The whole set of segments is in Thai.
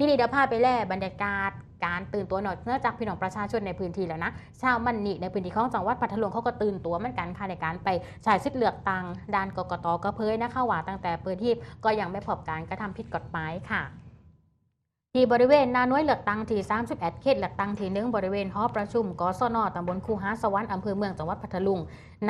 ที่นี่เดี๋ยวพาไปแล่บรรยากาศการตื่นตัวหน่อยเนื่องจากพี่น้องประชาชนในพื้นที่แล้วนะชาวมันนี่ในพื้นที่ของจังหวัดพัทลุงเขาก็ตื่นตัวเหมือนกันค่ะในการไปใช้สิทธิ์เลือกตั้งด้านกกตก็เผยนะคะว่าตั้งแต่เปิดที่ก็ยังไม่พบการกระทำผิดกฎหมายค่ะ ที่บริเวณหนาหน้วยเลือกตั้งที่ 31 เขตเลือกตั้งที่หนึ่งบริเวณหอประชุมกศนตำบลคูหาสวรรค์อำเภอเมืองจังหวัดพัทลุง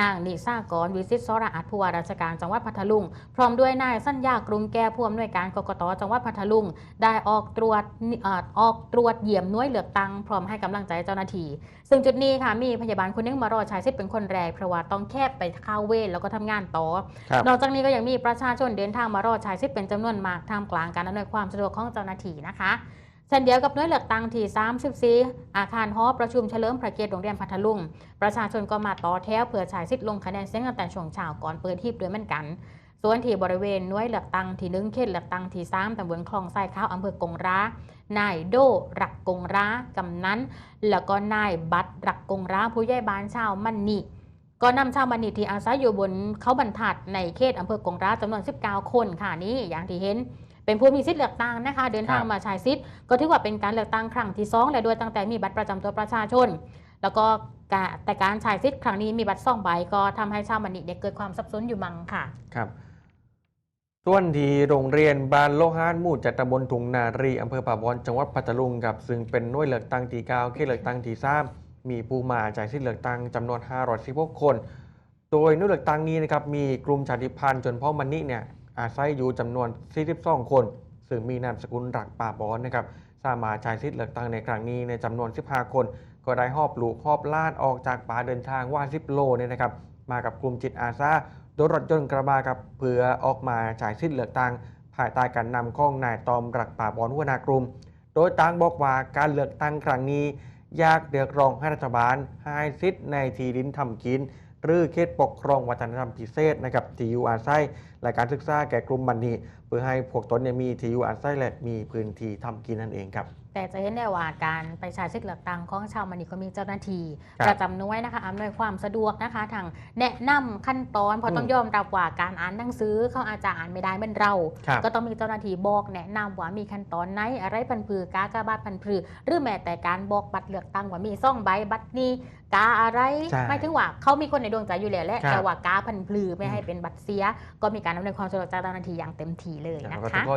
นางนิสากรวิสิตสระอาจผู้ว่าราชการจังหวัดพัทลุง พร้อมด้วยนายสัญญากรุงแก้ผู้อำนวยการกกตจังหวัดพัทลุง ได้ออกตรวจเอ่อออกตรวจเยี่ยมหน่วยเลือกตั้งพร้อมให้กำลังใจเจ้าหน้าที่ซึ่งจุดนี้ค่ะมีพยาบาลคนหนึงมารอใช้สิทธิ์เป็นคนแรกเพราะว่าต้องแคบไปเข้าเวรแล้วก็ทำงานต่อครับนอกจากนี้ก็ยังมีประชาชนเดินทางมารอใช้สิทธิ์เป็นจำนวนมากท่ามกลางการอำนวยความสะดวกของเจ้าหน้าที่นะคะเช่นเดียวกับน่วยเลือกตั้งที่34 อาคารหอประชุมเฉลิมพระเกียรติโรงเรียนพัทลุง ประชาชนก็มาต่อแถวเพื่อใช้สิทธิ์ลงคะแนนเสียงตั้งแต่ช่วงเช้าก่อนเปิดหีบด้วยเหมือนกัน ส่วนที่บริเวณน่วยเลือกตั้งที่หนึ่งเขตเลือกตั้งที่3ตำบลคลองทรายขาวอำเภอกงร้านายโดรักกงร้ากำนันแล้วก็นายบัตรรักกงร้าผู้ใหญ่บ้านชาวมันนิก็นำชาวมันนิที่อาศัยอยู่บนเขาบรรทัดในเขตอำเภอกงร้าจำนวน 19 คนค่ะนี่อย่างที่เห็น เป็นผู้มีสิทธิ์เลือกตั้งนะคะ เดินทางครับมาใช้สิทธิ์ก็ถือว่าเป็นการเลือกตั้งครั้งที่สองและโดยตั้งแต่มีบัตรประจำตัวประชาชน แล้วก็กะแต่การใช้สิทธิ์ครั้งนี้มีบัตรสองใบก็ทำให้ชาวมันนิเนี่ยเกิดความสับสนอยู่มังค่ะครับส่วนที่โรงเรียนบ้านโลหานหมู่จัดตำบลถุงนารีอำเภอป่าบอนจังหวัดพัทลุงครับซึ่งเป็นหน่วยเลือกตั้งที่เก้าเขตเลือกตั้งที่สามมีผู้มาจ่ายสิทธิ์เลือกตั้งจำนวน516คน โดยหน่วยเลือกตั้งนี้นะครับมีกลุ่มชาติพันธุ์จนพ่อมันนี่เนี่ย อาศัยอยู่จำนวน 42 คนซึ่งมีนามสกุลรักป่าบอนนะครับสามารถจ่ายสิทธิ์เลือกตั้งในครั้งนี้ในจำนวน 15 คน ก็ได้หอบลูกหอบลานออกจากป่าเดินทางว่า 10 โลเนี่ยนะครับมากับกลุ่มจิตอาสาโดยรถยนต์กระบะครับเพื่อออกมาจ่ายสิทธิ์เลือกตั้งภายใต้การนำของนายตอมรักป่าบอนหัวหนากลุ่ม โดยต่างบอกว่าการเลือกตั้งครั้งนี้ ยากเรียกร้องให้รัฐบาลให้สิทธิ์ในที่ดินทำกิน หรือเขตปกครองวัฒนธรรมพิเศษนะครับที่อยู่อาศัยและการศึกษาแก่กลุ่มบันนีเพื่อให้พวกตนเนี่ยมีที่อยู่อาศัยและมีพื้นที่ทำกินนั่นเองครับ แต่จะเห็นได้ว่าการไปใช้สิทธิ์เลือกตั้งของชาวมันนิก็มีเจ้าหน้าที่ครับประจำหน่วยนะคะอำนวยความสะดวกนะคะทางแนะนำขั้นตอนเพราะอืมต้องยอมรับว่าการอ่านหนังสือเขาอาจจะอ่านไม่ได้เหมือนเราครับก็ต้องมีเจ้าหน้าที่บอกแนะนำว่ามีขั้นตอนไหนอะไรพันธุ์พือกากาบาดพันธุ์พือ หรือแม้แต่การบอกบัตรเลือกตั้งว่ามีซ่องใบบัตรนี้กาอะไรใช่ไม่ถึงว่าเขามีคนในดวงใจอยู่แล้วแหละครับแต่ว่ากาพันธุ์พือไม่ให้เป็นบัตรเสีย ก็มีการอำนวยความสะดวกจากเจ้าหน้าที่อย่างเต็มที่เลยนะคะ